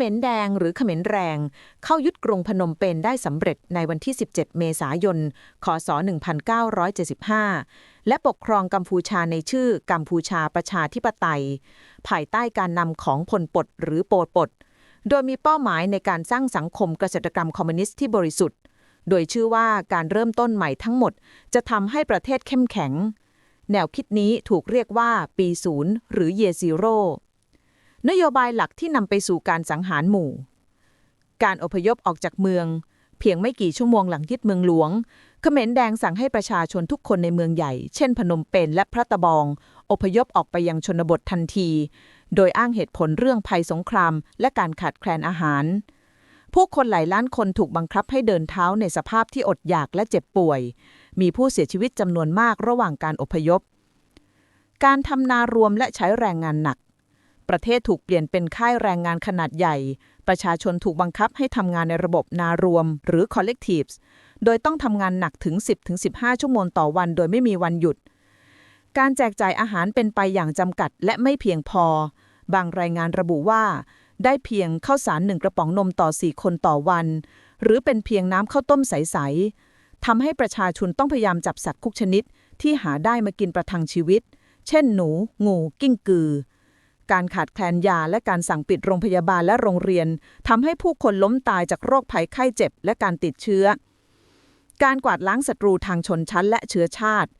มรแดงหรือเขมรแรง เข้ายึดกรุงพนมเปญได้สำเร็จในวันที่ 17 เมษายน คศ 1975 และปกครองกัมพูชาในชื่อกัมพูชาประชาธิปไตย ภายใต้การนำของพลปดหรือโปลปด โดยมีเป้าหมายในการสร้างสังคมเกษตรกรรมคอมมิวนิสต์ที่บริสุทธิ์ โดยชื่อว่าการเริ่มต้นใหม่ทั้งหมด จะทำให้ประเทศเข้มแข็ง แนวคิดนี้ถูกเรียกว่าปีศูนย์หรือ Year Zero นโยบายหลักที่นำไปสู่การสังหารหมู่ การอพยพออกจากเมือง เพียงไม่กี่ชั่วโมงหลังยึดเมืองหลวงเขมรแดงสั่งให้ประชาชนทุกคนในเมืองใหญ่ เช่นพนมเปญและพระตะบอง อพยพออกไปยังชนบททันที โดยอ้างเหตุผลเรื่องภัยสงคราม และการขาดแคลนอาหาร ผู้คนหลายล้านคนถูกบังคับให้เดินเท้าในสภาพที่อดอยากและเจ็บป่วย มีผู้เสียชีวิตจำนวนมากระหว่างการอพยพ การทำนารวมและใช้แรงงานหนัก ประเทศถูกเปลี่ยนเป็นค่ายแรงงานขนาดใหญ่ ประชาชนถูกบังคับให้ทำงานในระบบนารวม หรือ collectives โดยต้องทำงานหนักถึง 10-15 ชั่วโมงต่อวัน โดยไม่มีวันหยุด การแจกจ่ายอาหารเป็นไปอย่างจำกัดและไม่เพียงพอ บางรายงานระบุว่า ได้เพียงข้าวสารหนึ่งกระป๋องนมต่อ 4 คนต่อวัน หรือเป็นเพียงน้ำข้าวต้มใส ๆทำให้ประชาชนต้องพยายามจับสัตว์ทุกชนิดที่หาได้มากินประทังชีวิต เช่นหนู งู กิ้งกือ การขาดแคลนยาและการสั่งปิดโรงพยาบาลและโรงเรียนทำให้ผู้คนล้มตายจากโรคภัยไข้เจ็บและการติดเชื้อ การกวาดล้างศัตรูทางชนชั้นและเชื้อชาติ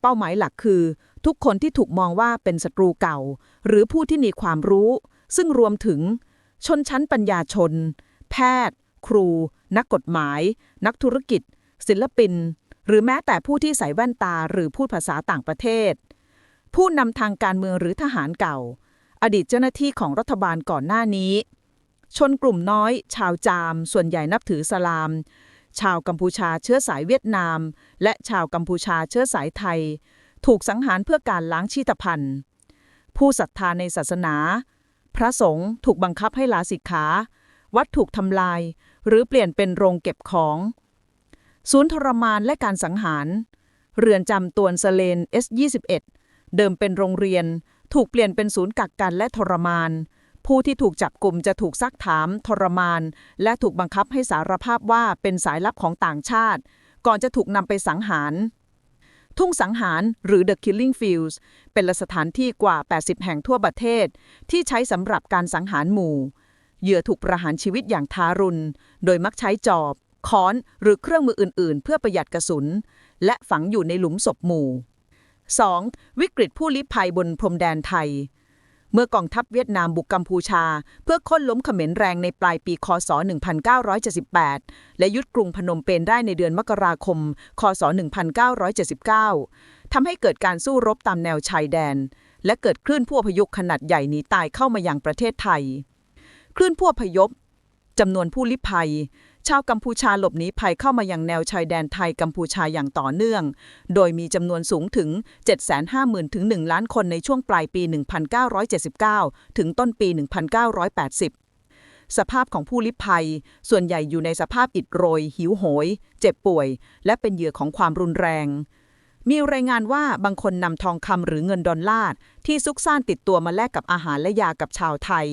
เป้าหมายหลักคือ ทุกคนที่ถูกมองว่าเป็นศัตรูเก่า หรือผู้ที่มีความรู้ ซึ่งรวมถึง ชนชั้นปัญญาชน แพทย์ ครู นักกฎหมาย นักธุรกิจ ศิลปิน หรือแม้แต่ผู้ที่ใส่แว่นตาหรือพูดภาษาต่างประเทศ ผู้นำทางการเมืองหรือทหารเก่า อดีตเจ้าหน้าที่ของรัฐบาลก่อนหน้านี้ ชนกลุ่มน้อย ชาวจาม ส่วนใหญ่นับถือสลาม ชาวกัมพูชาเชื้อสายเวียดนาม และชาวกัมพูชาเชื้อสายไทย ถูกสังหารเพื่อการล้างชีตพันธ์ผู้ศรัทธาในศาสนา พระสงฆ์ถูกบังคับให้ลาสิกขา วัดถูกทำลาย หรือเปลี่ยนเป็นโรงเก็บของ ศูนย์ทรมานและการสังหาร เรือนจำตวนสเลน S21 เดิมเป็นโรงเรียน ถูกเปลี่ยนเป็นศูนย์กักกันและทรมาน ผู้ที่ถูกจับกลุ่มจะถูกซักถาม ทรมาน และถูกบังคับให้สารภาพว่าเป็นสายลับของต่างชาติ ก่อนจะถูกนำไปสังหาร ทุ่งสังหารหรือ The Killing Fields เป็นสถานที่กว่า 80 แห่งทั่วประเทศ ที่ใช้สำหรับการสังหารหมู่ เหยื่อถูกประหารชีวิตอย่างทารุณ โดยมักใช้จอบค้อนหรือเครื่องมืออื่น ๆ เพื่อประหยัดกระสุน และฝังอยู่ในหลุมศพหมู่ 2. วิกฤตผู้ลี้ภัยบนพรมแดนไทย เมื่อกองทัพเวียดนามบุกกัมพูชา เพื่อค้นล้มเขมรแรงในปลายปี คศ 1978 และยึดกรุงพนมเปญได้ในเดือนมกราคม คศ 1979 ทำให้เกิดการสู้รบตามแนวชายแดน และเกิดคลื่นผู้อพยพขนาดใหญ่หนีตายเข้ามายังประเทศไทย คลื่นผู้อพยพ จำนวนผู้ลี้ภัย ชาวกัมพูชาหลบหนีภัยเข้ามายังแนวชายแดนไทยกัมพูชาอย่างต่อเนื่อง โดยมีจำนวนสูงถึง 750,000 ถึง 1 ล้านคนในช่วงปลายปี 1979 ถึงต้นปี 1980สภาพของผู้ลี้ภัย ส่วนใหญ่อยู่ในสภาพอิดโรย หิวโหย เจ็บป่วย และเป็นเหยื่อของความรุนแรง มีรายงานว่าบางคนนำทองคำหรือเงินดอลลาร์ที่ซุกซ่านติดตัวมาแลกกับอาหารและยากับชาวไทย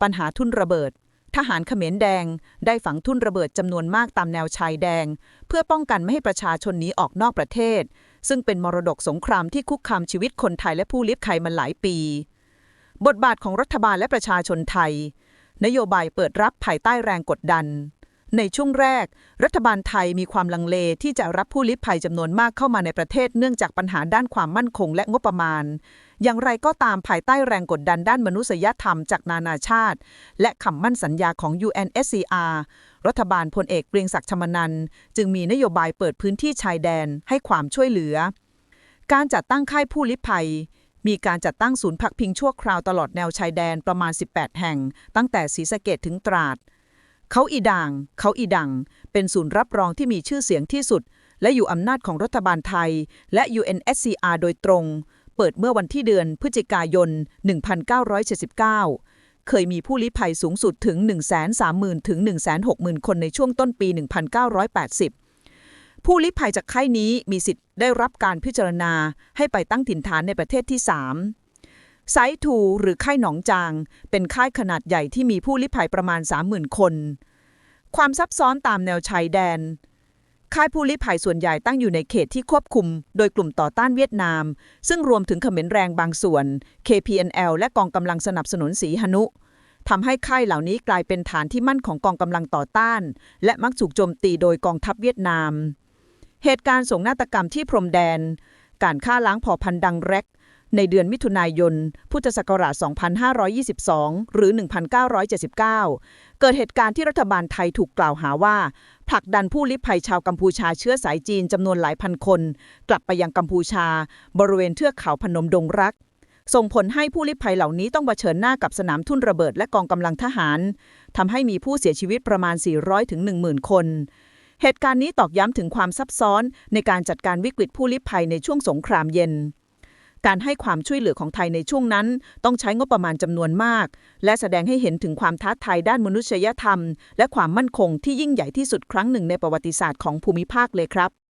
ปัญหาทุนระเบิด ทหารเขมรแดง ได้ฝังทุ่นระเบิดจำนวนมากตามแนวชายแดง เพื่อป้องกันไม่ให้ประชาชนหนีออกนอกประเทศ ซึ่งเป็นมรดกสงครามที่คุกคามชีวิตคนไทยและผู้ลี้ภัยมาหลายปี บทบาทของรัฐบาลและประชาชนไทย นโยบายเปิดรับภายใต้แรงกดดัน ในช่วงแรก รัฐบาลไทยมีความลังเลที่จะรับผู้ลี้ภัยจำนวนมากเข้ามาในประเทศเนื่องจากปัญหาด้านความมั่นคงและงบประมาณ อย่างไรก็ตามภายใต้แรงกดดันด้านมนุษยธรรมจากนานาชาติ และคำมั่นสัญญาของ UNSCR รัฐบาลพลเอกเกรียงศักดิ์ชมนันจึงมีนโยบายเปิดพื้นที่ชายแดนให้ความช่วยเหลือ การจัดตั้งค่ายผู้ลี้ภัยมีการจัดตั้งศูนย์พักพิงชั่วคราวตลอดแนวชายแดนประมาณ 18 แห่ง ตั้งแต่ศรีสะเกดถึงตราด เขาอีด่างเขาอีดัง เป็นศูนย์รับรองที่มีชื่อเสียงที่สุด และอยู่อำนาจของรัฐบาลไทย และ UNSCR โดยตรง เปิดเมื่อวันที่เดือนพฤศจิกายน 1979 เคยมีผู้ลี้ภัยสูงสุดถึง 130,000 ถึง 160,000 คนในช่วงต้นปี 1980ผู้ลี้ภัยจากค่ายนี้มีสิทธิ์ได้รับการพิจารณาให้ไปตั้งถิ่นฐานในประเทศที่ 3 ไซต์ทูหรือค่ายหนองจาง เป็นค่ายขนาดใหญ่ที่มีผู้ลี้ภัยประมาณ 30,000 คน ความซับซ้อนตามแนวชายแดน ค่ายผู้ลี้ภัยส่วนใหญ่ตั้งอยู่ในเขตที่ควบคุม โดยกลุ่มต่อต้านเวียดนาม ซึ่งรวมถึงเขมรแรงบางส่วน KPNL และกองกำลังสนับสนุนสีหนุทำให้ค่ายเหล่านี้กลายเป็นฐานที่มั่นของกองกำลังต่อต้าน และมักถูกโจมตีโดยกองทัพเวียดนาม เหตุการณ์สงนาฏกรรมที่พรมแดน การฆ่าล้างเผ่าพันธุ์ดังแร็ก ในเดือนมิถุนายน พุทธศักราช 2522 หรือ 1979 เกิดเหตุการณ์ที่รัฐบาลไทยถูกกล่าวหาว่า ผลักดันผู้ลี้ภัยชาวกัมพูชาเชื้อสายจีนจำนวนหลายพันคน กลับไปยังกัมพูชา บริเวณเทือกเขาพนมดงรัก ส่งผลให้ผู้ลี้ภัยเหล่านี้ต้องเผชิญหน้ากับสนามทุ่นระเบิดและกองกำลังทหารทำให้มีผู้เสียชีวิตประมาณ 400ถึง10,000 คนเหตุการณ์นี้ตอกย้ำถึงความซับซ้อนในการจัดการวิกฤตผู้ลี้ภัยในช่วงสงครามเย็น การให้ความช่วยเหลือของไทยในช่วงนั้น ต้องใช้งบประมาณจำนวนมาก และแสดงให้เห็นถึงความท้าทายด้านมนุษยธรรม และความมั่นคงที่ยิ่งใหญ่ที่สุดครั้งหนึ่งในประวัติศาสตร์ของภูมิภาคเลยครับ